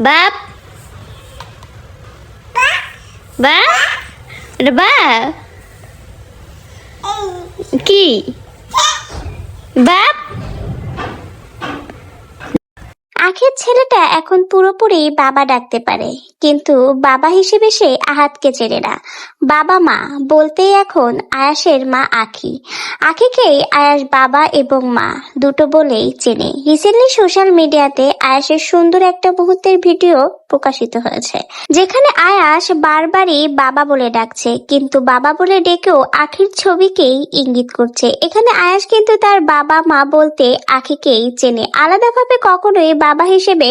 বাপ বাপ এটা বাপ কি বাপ আখের ছেলেটা এখন পুরোপুরি বাবা ডাকতে পারে, কিন্তু বাবা হিসেবে সে আহাতকে চেনে না। বাবা মা, বলতেই এখন আয়াসের মা আখি। আখিকেই আয়াস বাবা এবং মা, দুটো বলেই চেনে। রিসেন্টলি সোশ্যাল মিডিয়াতে আয়াসের সুন্দর একটা মুহূর্তের ভিডিও প্রকাশিত হয়েছে। যেখানে আয়াস বারবারই বাবা বলে ডাকছে, কিন্তু বাবা বলে ডেকেও আখির ছবিকেই ইঙ্গিত করছে। এখানে আয়াস কিন্তু তার বাবা মা বলতে আখিকেই চেনে। আলাদাভাবে কখনোই বাবা হিসেবে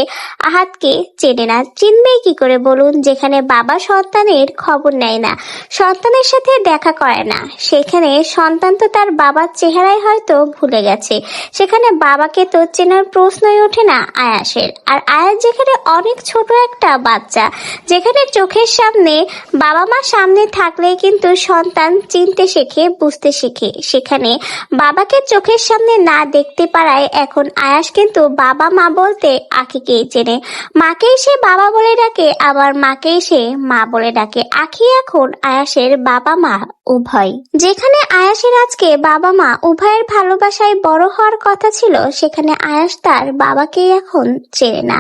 আহাতকে চেনে না। চিনবেই কি করে বলুন, যেখানে বাবা সন্তানের খবর নেয় না, সন্তানের সাথে দেখা করে না। সেখানে সন্তান তো তার বাবার চেহারাই হয়তো ভুলে গেছে। সেখানে বাবাকে তো চেনার প্রশ্নই ওঠে না আয়াসের। আর আয়াস যেখানে অনেক ছোট একটা বাচ্চা, যেখানে চোখের সামনে বাবা মা সামনে থাকলে কিন্তু সন্তান চিনতে শেখে, বুঝতে শেখে। সেখানে বাবাকে চোখের সামনে না দেখতে পারায় এখন আয়াস কিন্তু বাবা মা বলতে আখিকেই চেনে। মাকেই সে বাবা বলে ডাকে, আবার মাকেই সে মা বলে ডাকে। আখি এখন আয়াসের বাবা মা। উভয়। যেখানে আয়াসের আজকে বাবা মা উভয়ের ভালোবাসায় বড় হওয়ার কথা ছিল, সেখানে আয়াস তার বাবাকেই এখন চেনে না।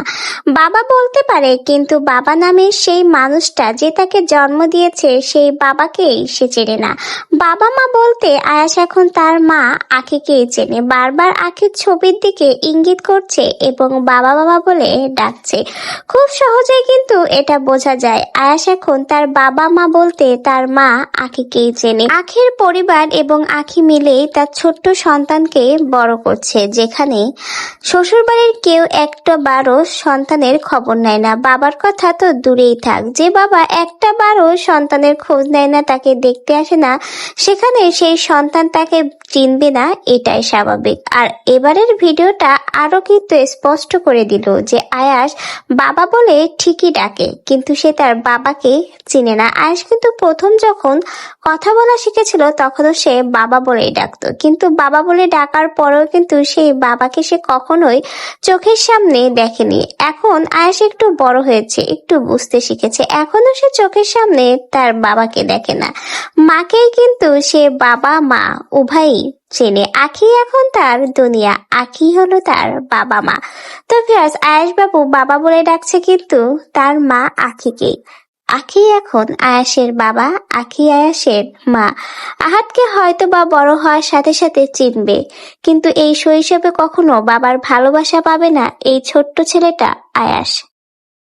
বাবা বলতে পারে, কিন্তু বাবা নামের সেই মানুষটা যে তাকে জন্ম দিয়েছে, সেই বাবাকেই সে চেনে না। বাবা মা বলতে আয়াস এখন তার মা আখিকেই চেনে। বারবার আখির ছবির দিকে ইঙ্গিত করছে এবং বাবা বাবা বলে ডাকছে। খুব সহজেই কিন্তু এটা বোঝা যায়। আয়াস এখন তার বাবা মা বলতে তার মা আখিকেই চেনে আখির পরিবার এবং আখি মিলেই তার ছোট্ট সন্তানকে বড় করছে, যেখানে শ্বশুরবাড়ির কেউ একটা বারো সন্তানের খবর নেয় না। বাবার কথা তো দূরেই থাক, যে বাবা একটা বারো সন্তানের খোঁজ নেয় না, তাকে দেখতে আসে না, সেখানে সেই সন্তান তাকে চিনবে না, এটাই স্বাভাবিক। আর এবারের ভিডিওটা আরও কিন্তু স্পষ্ট করে দিল যে আয়াস বাবা বলে ঠিকই ডাকে, কিন্তু সে তার বাবাকে চিনে না। আয়াস কিন্তু প্রথম যখন কথা বলা শিখেছিল, তখনও সে বাবা বলেই ডাকতো। কিন্তু বাবা বলে ডাকার পরেও কিন্তু সেই বাবাকে সে কখনোই চোখের সামনে দেখেনি। এখন আয়াস একটু বড় হয়েছে, একটু বুঝতে শিখেছে। এখনও সে চোখের সামনে তার বাবাকে দেখে না। মাকেই কিন্তু সে বাবা, মা উভয়ই চেনে। আখি এখন তার দুনিয়া আখি হলো তার বাবা মা তো ভিউয়ার্স আয়াস বাবু বাবা বলে ডাকছে কিন্তু তার মা আখিকে আখি এখন আয়াসের বাবা, আখি আয়াসের মা। আহাতকে হয়তো বা বড় হওয়ার সাথে সাথে চিনবে, কিন্তু এই শৈশবে কখনো বাবার ভালোবাসা পাবে না এই ছোট্ট ছেলেটা আয়াস।